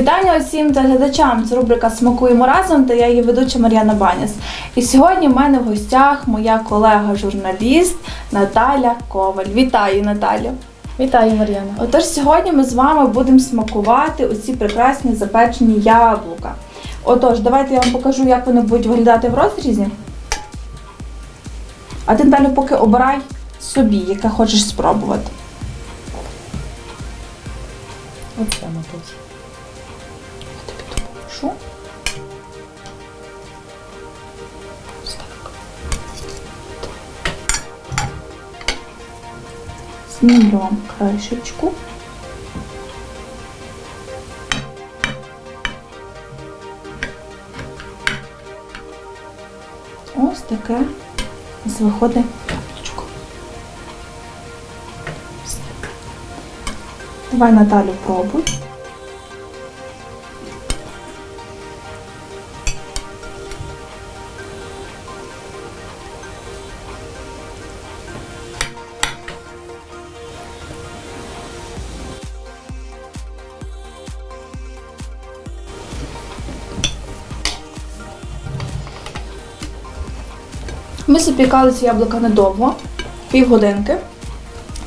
Вітання усім телеглядачам. Це рубрика Смакуємо разом та я її ведуча Мар'яна Баняс. І сьогодні в мене в гостях моя колега-журналіст Наталя Коваль. Вітаю, Наталя! Вітаю, Мар'яна. Отож, сьогодні ми з вами будемо смакувати оці прекрасні запечені яблука. Отож, давайте я вам покажу, як вони будуть виглядати в розрізі. А ти далі поки обирай собі, яке хочеш спробувати. Оце, мабуть. Допоможу. Ось так. Знімлю вам кришечку. Ось таке нас виходить яблучко. Давай Наталю пробуй. Ми запікали ці яблука недовго, півгодинки.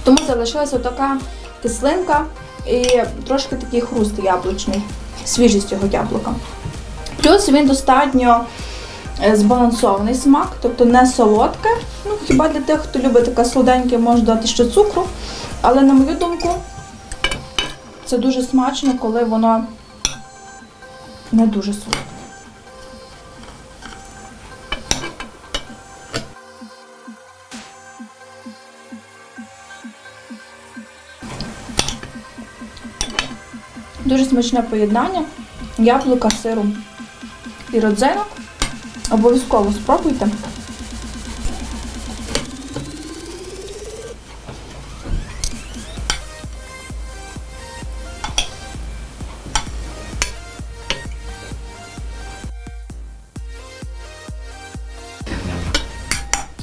Тому залишилася така кислинка і трошки такий хруст яблучний, свіжість цього яблука. Плюс він достатньо е, збалансований смак, тобто не солодке. Ну, хіба для тих, хто любить таке солоденьке, може дати ще цукру. Але на мою думку, це дуже смачно, коли воно не дуже солодке. Дуже смачне поєднання яблука, сиру і родзинок. Обов'язково спробуйте.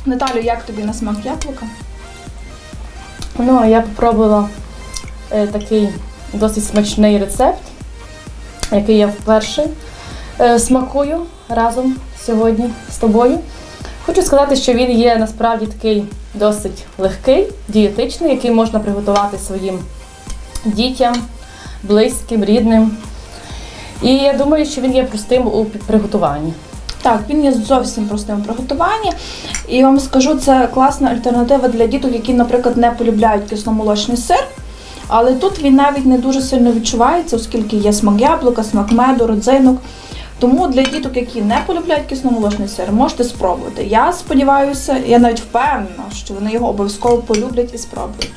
Наталю, як тобі на смак яблука? Ну, а я попробувала е, такий досить смачний рецепт, який я вперше е, смакую разом сьогодні з тобою. Хочу сказати, що він є насправді такий досить легкий, дієтичний, який можна приготувати своїм дітям, близьким, рідним. І я думаю, що він є простим у приготуванні. Так, він є зовсім простим в приготуванні. І я вам скажу, це класна альтернатива для діток, які, наприклад, не полюбляють кисломолочний сир. Але тут він навіть не дуже сильно відчувається, оскільки є смак яблука, смак меду, родзинок. Тому для діток, які не полюбляють кисломолочний сир, можете спробувати. Я сподіваюся, я навіть впевнена, що вони його обов'язково полюблять і спробують.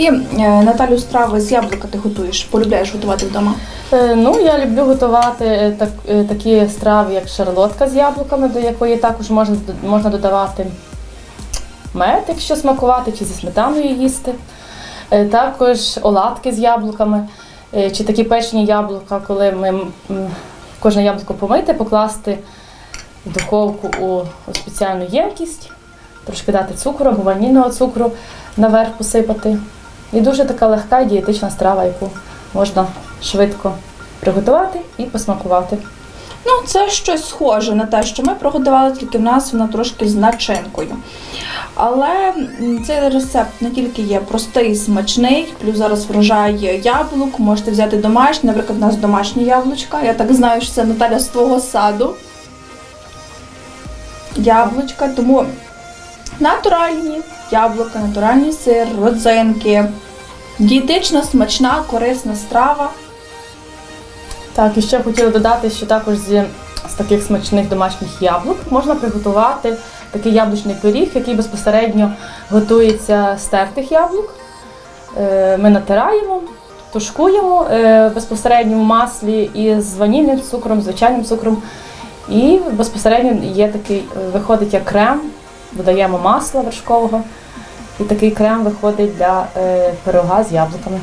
Які е, Наталю страви з яблука ти готуєш? Полюбляєш готувати вдома? Е, Ну, я люблю готувати е, так, такі страви, як шарлотка з яблуками, до якої також можна, можна додавати мед, якщо смакувати, чи зі сметаною їсти. Також оладки з яблуками, чи такі печені яблука, коли ми кожне яблуко помити, покласти в духовку у спеціальну ємкість, трошки дати цукру або ванільного цукру наверх посипати. І дуже така легка і дієтична страва, яку можна швидко приготувати і посмакувати. Ну, це щось схоже на те, що ми приготували, тільки в нас вона трошки з начинкою. Але цей рецепт не тільки є простий, смачний, плюс зараз врожай яблук, можете взяти домашні, наприклад, у нас домашні яблучка. Я так знаю, що це Наталя з твого саду. Яблучка, тому натуральні яблука, натуральний сир, родзинки. Дієтична, смачна, корисна страва. Так, і ще хотіла додати, що також з, з таких смачних домашніх яблук можна приготувати такий яблучний пиріг, який безпосередньо готується з тертих яблук. Е, Ми натираємо, тушкуємо е, безпосередньо в маслі із ванільним цукром, звичайним цукром. І безпосередньо є такий, виходить як крем, додаємо масла вершкового. І такий крем виходить для е, пирога з яблуками.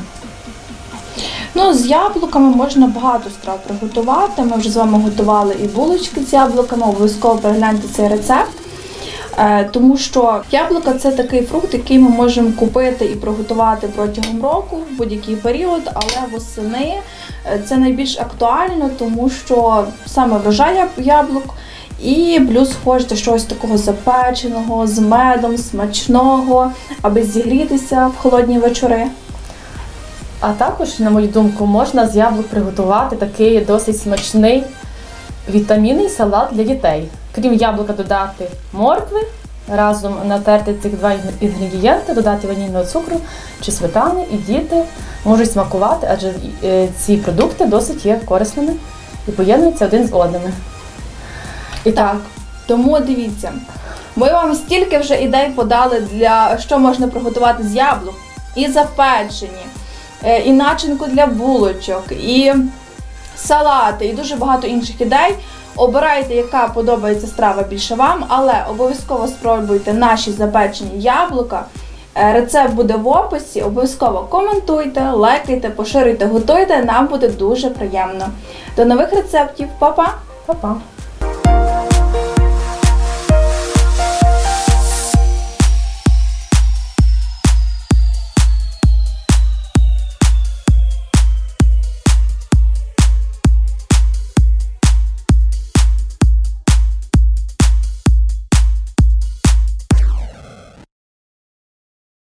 Ну, з яблуками можна багато страв приготувати. Ми вже з вами готували і булочки з яблуками, обов'язково перегляньте цей рецепт. Е, Тому що яблука це такий фрукт, який ми можемо купити і приготувати протягом року в будь-який період, але восени е, це найбільш актуально, тому що саме врожай яб- яблук. І плюс хочете щось такого запеченого, з медом, смачного, аби зігрітися в холодні вечори. А також, на мою думку, можна з яблук приготувати такий досить смачний вітамінний салат для дітей. Крім яблука, додати моркви, разом натерти цих два інгредієнти, додати ванільного цукру чи сметани, і діти можуть смакувати, адже е, ці продукти досить є корисними і поєднуються один з одними. І так, тому дивіться, ми вам стільки вже ідей подали для що можна приготувати з яблук, і запечені, е, і начинку для булочок, і салати, і дуже багато інших ідей. Обирайте, яка подобається страва більше вам, але обов'язково спробуйте наші запечені яблука. Е, Рецепт буде в описі. Обов'язково коментуйте, лайкайте, поширюйте, готуйте. Нам буде дуже приємно. До нових рецептів, Па-па! Па-па!